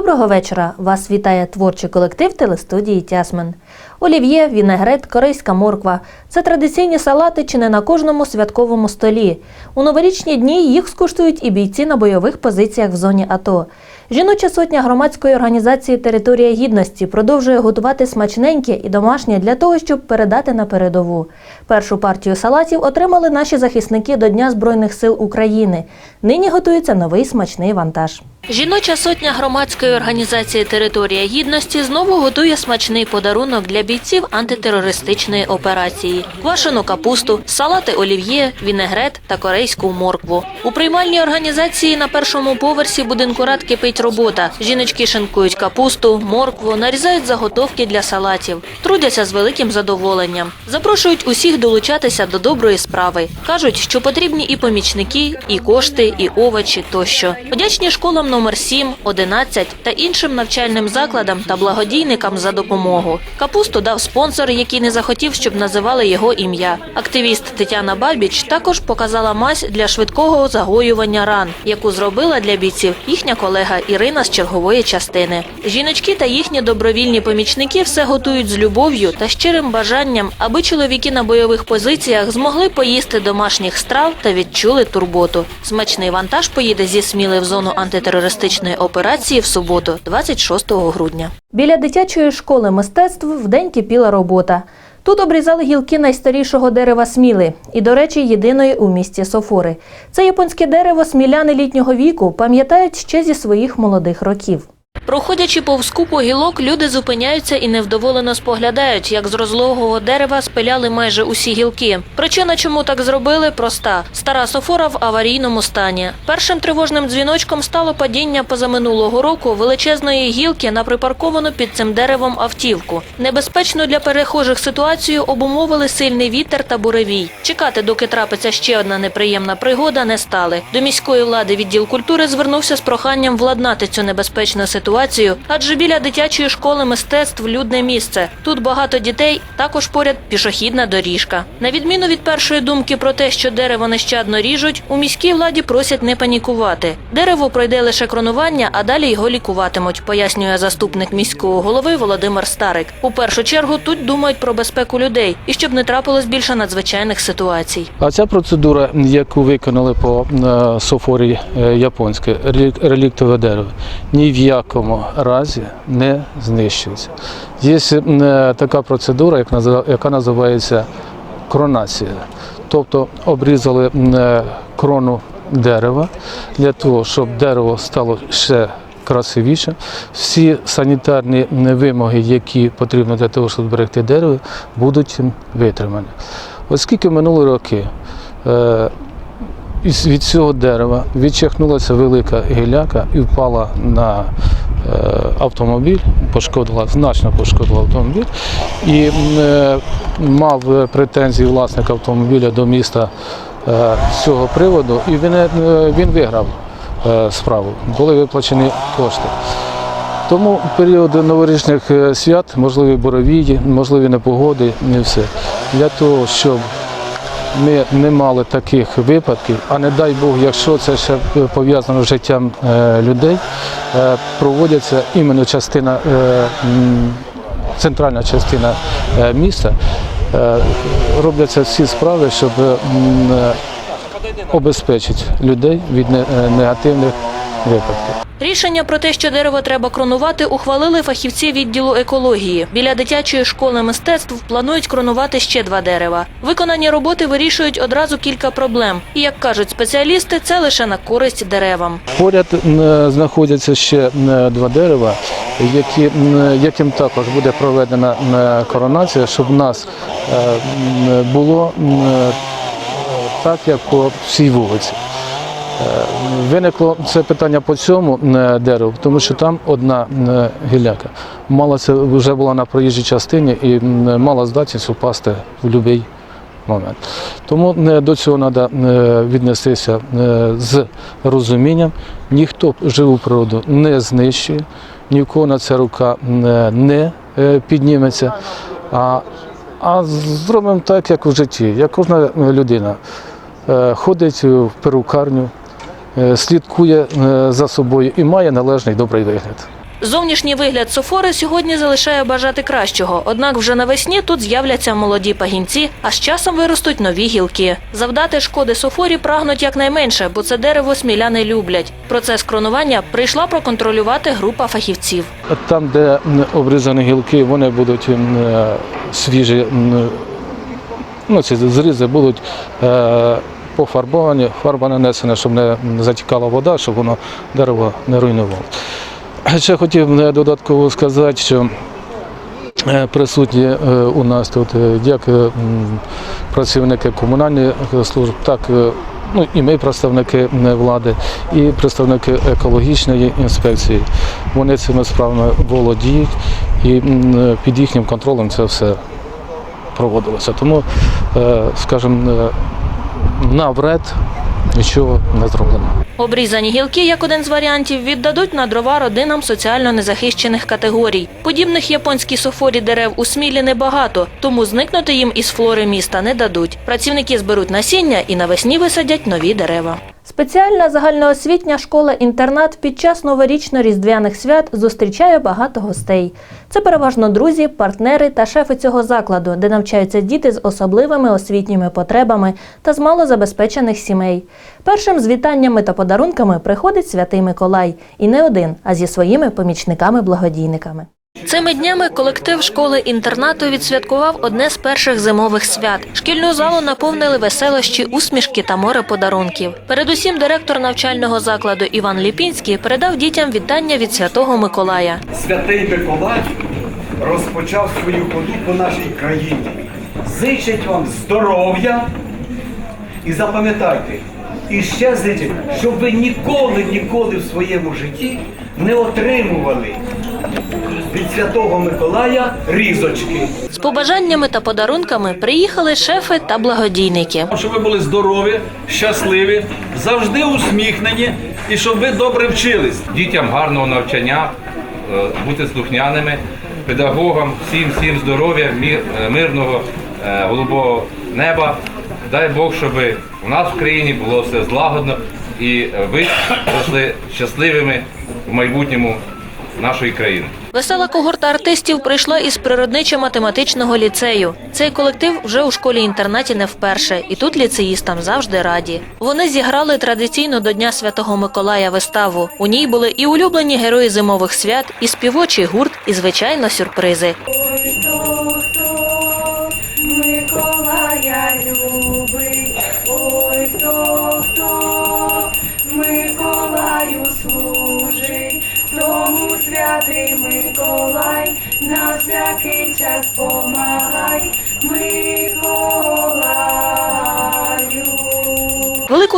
Доброго вечора! Вас вітає творчий колектив телестудії Тясмен. Олів'є, вінегрет, корейська морква це традиційні салати чи не на кожному святковому столі. У новорічні дні їх скуштують і бійці на бойових позиціях в зоні АТО. Жіноча сотня громадської організації Територія гідності продовжує готувати смачненьке і домашнє для того, щоб передати на передову. Першу партію салатів отримали наші захисники до Дня Збройних сил України. Нині готується новий смачний вантаж. Жіноча сотня громадської організації Територія гідності знову готує смачний подарунок для бійців антитерористичної операції: квашену капусту, салати олів'є, вінегрет та корейську моркву. У приймальній організації на першому поверсі будинку рад кипить робота. Жіночки шинкують капусту, моркву, нарізають заготовки для салатів, трудяться з великим задоволенням. Запрошують усіх долучатися до доброї справи. кажуть, що потрібні і помічники, і кошти, і овочі тощо. Подячні школам номер 7, 11 та іншим навчальним закладам та благодійникам за допомогу. Капусту дав спонсор, який не захотів, щоб називали його ім'я. Активіст Тетяна Бабіч також показала мазь для швидкого загоювання ран, яку зробила для бійців їхня колега Ірина з чергової частини. Жіночки та їхні добровільні помічники все готують з любов'ю та щирим бажанням, аби чоловіки на бойових позиціях змогли поїсти домашніх страв та відчули турботу. Смачний вантаж поїде зі Сміли в зону антитерористичної операції в суботу, 26 грудня. Біля дитячої школи мистецтв вдень кипіла робота. Тут обрізали гілки найстарішого дерева сміли і, до речі, єдиної у місті Софори. Це японське дерево сміляни літнього віку пам'ятають ще зі своїх молодих років. Проходячи повз купу гілок, люди зупиняються і невдоволено споглядають, як з розлогого дерева спиляли майже усі гілки. Причина, чому так зробили, проста: стара софора в аварійному стані. Першим тривожним дзвіночком стало падіння позаминулого року величезної гілки на припарковану під цим деревом автівку. Небезпечну для перехожих ситуацію обумовили сильний вітер та буревій. Чекати, доки трапиться ще одна неприємна пригода, не стали. До міської влади відділ культури звернувся з проханням владнати цю небезпечну ситуацію, адже біля дитячої школи мистецтв людне місце. Тут багато дітей, також поряд пішохідна доріжка. На відміну від першої думки про те, що дерево нещадно ріжуть, у міській владі просять не панікувати. Дерево пройде лише кронування, а далі його лікуватимуть, пояснює заступник міського голови Володимир Старик. У першу чергу тут думають про безпеку людей і щоб не трапилось більше надзвичайних ситуацій. А ця процедура, яку виконали по е, софорі е, японське, релік- реліктове дерево, ні в якому разі не знищується. Є е, така процедура, яка називається кронація. Тобто обрізали е, крону дерева для того, щоб дерево стало ще красивіше. Всі санітарні е, вимоги, які потрібні для того, щоб зберегти дерево, будуть витримані. Оскільки минули роки від цього дерева відчихнулася велика гіляка і впала на е, автомобіль, пошкодила, значно пошкодила автомобіль. І е, мав претензії власник автомобіля до міста е, цього приводу, і він, він виграв справу. Були виплачені кошти. Тому період новорічних свят, можливі буровії, можливі непогоди, не все. Для того, щоб ми не мали таких випадків, а не дай Бог, якщо це ще пов'язано з життям е, людей, е, проводяться іменно частина, е, центральна частина е, міста, е, робляться всі справи, щоб е, обезпечити людей від е, негативних випадків. Рішення про те, що дерево треба кронувати, ухвалили фахівці відділу екології. Біля дитячої школи мистецтв планують кронувати ще два дерева. Виконані роботи вирішують одразу кілька проблем. І як кажуть спеціалісти, це лише на користь деревам. Поряд м, знаходяться ще м, два дерева, які, яким також буде проведена коронація, щоб в нас е, було так, як по всій вулиці. Е, Виникло це питання по цьому м, дереву, тому що там одна м, гіляка. Мала це вже була на проїжджій частині і мала здатність упасти в будь-який момент. Тому е, до цього треба віднестися е, з розумінням. Ніхто живу природу не знищує, ні в кого на це рука е, не е, підніметься. А, а зробимо так, як в житті, як кожна людина е, ходить в перукарню, е, слідкує е, за собою і має належний добрий вигляд. Зовнішній вигляд софори сьогодні залишає бажати кращого. Однак вже навесні тут з'являться молоді пагінці, а з часом виростуть нові гілки. Завдати шкоди софорі прагнуть якнайменше, бо це дерево сміляни люблять. Процес кронування прийшла проконтролювати група фахівців. Там, де обрізані гілки, вони будуть е, свіжі, ну, ці зрізи будуть е, пофарбовані, фарба нанесена, щоб не затікала вода, щоб воно дерево не руйнувало. Ще хотів е, додатково сказати, що е, присутні е, у нас тут як працівники комунальних служб, так ну, і ми представники влади, і представники екологічної інспекції. Вони цими справами володіють і під їхнім контролем це все проводилося. Тому, скажімо, навред нічого не зроблено. Обрізані гілки, як один з варіантів, віддадуть на дрова родинам соціально незахищених категорій. Подібних японській софорі дерев у Смілі небагато, тому зникнути їм із флори міста не дадуть. Працівники зберуть насіння і навесні висадять нові дерева. Спеціальна загальноосвітня школа-інтернат під час новорічно-різдвяних свят зустрічає багато гостей. Це переважно друзі, партнери та шефи цього закладу, де навчаються діти з особливими освітніми потребами та з малозабезпечених сімей. Першим з вітаннями та подарунками приходить святий Миколай, і не один, а зі своїми помічниками-благодійниками. Цими днями колектив школи-інтернату відсвяткував одне з перших зимових свят. Шкільну залу наповнили веселощі, усмішки та море подарунків. Передусім, директор навчального закладу Іван Ліпінський передав дітям вітання від святого Миколая. Святий Миколай розпочав свою ходу по нашій країні. Зичить вам здоров'я і запам'ятайте, і ще зичить, щоб ви ніколи, ніколи в своєму житті не отримували від Святого Миколая різочки. З побажаннями та подарунками приїхали шефи та благодійники. Щоб ви були здорові, щасливі, завжди усміхнені і щоб ви добре вчились. дітям гарного навчання, е, бути слухняними, педагогам, всім, всім здоров'я, е, мирного, е, голубого неба. Дай Бог, щоб у нас в країні було все злагодно і ви росли щасливими в майбутньому нашої країни. Весела когорта артистів прийшла із природничо-математичного ліцею. Цей колектив вже у школі-інтернаті не вперше, і тут ліцеїстам завжди раді. Вони зіграли традиційно до Дня Святого Миколая виставу. У ній були і улюблені герої зимових свят, і співочий гурт, і звичайно сюрпризи. Всякий час помагай,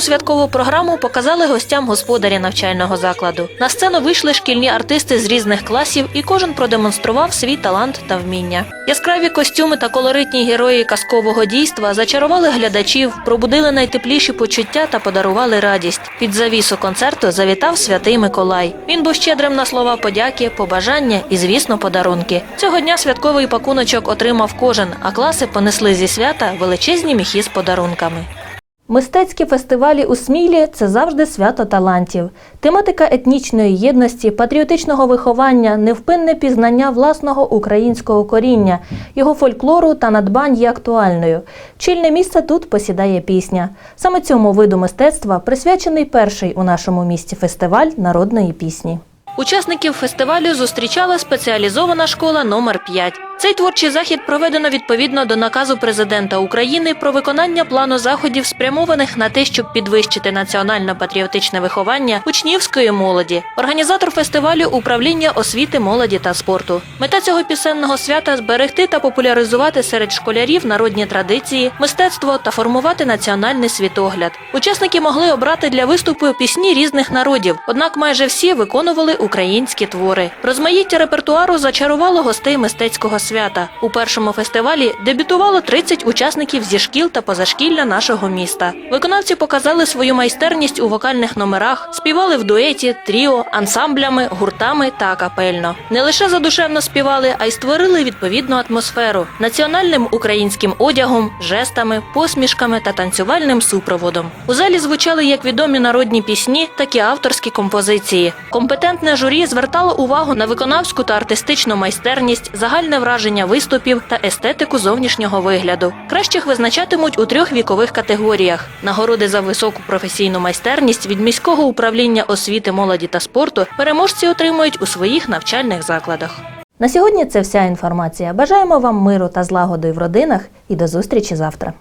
Велику святкову програму показали гостям господаря навчального закладу. На сцену вийшли шкільні артисти з різних класів, і кожен продемонстрував свій талант та вміння. Яскраві костюми та колоритні герої казкового дійства зачарували глядачів, пробудили найтепліші почуття та подарували радість. Під завісу концерту завітав святий Миколай. Він був щедрим на слова подяки, побажання і, звісно, подарунки. Цього дня святковий пакуночок отримав кожен, а класи понесли зі свята величезні міхи з подарунками. Мистецькі фестивалі у Смілі це завжди свято талантів. Тематика етнічної єдності, патріотичного виховання, невпинне пізнання власного українського коріння, його фольклору та надбань є актуальною. Чільне місце тут посідає пісня. Саме цьому виду мистецтва присвячений перший у нашому місті фестиваль народної пісні. Учасників фестивалю зустрічала спеціалізована школа номер 5 Цей творчий захід проведено відповідно до наказу президента України про виконання плану заходів, спрямованих на те, щоб підвищити національно-патріотичне виховання учнівської молоді. Організатор фестивалю управління освіти, молоді та спорту. Мета цього пісенного свята зберегти та популяризувати серед школярів народні традиції, мистецтво та формувати національний світогляд. Учасники могли обрати для виступу пісні різних народів, однак майже всі виконували українські твори. Розмаїття репертуару зачарувало гостей мистецького свята. У першому фестивалі дебютувало 30 учасників зі шкіл та позашкілля нашого міста. Виконавці показали свою майстерність у вокальних номерах, співали в дуеті, тріо, ансамблями, гуртами та акапельно. Не лише задушевно співали, а й створили відповідну атмосферу національним українським одягом, жестами, посмішками та танцювальним супроводом. У залі звучали як відомі народні пісні, так і авторські композиції. Компетентне Конкурсне журі звертало увагу на виконавську та артистичну майстерність, загальне враження виступів та естетику зовнішнього вигляду. Кращих визначатимуть у трьох вікових категоріях. Нагороди за високу професійну майстерність від міського управління освіти, молоді та спорту переможці отримують у своїх навчальних закладах. На сьогодні це вся інформація. Бажаємо вам миру та злагоди в родинах і до зустрічі завтра.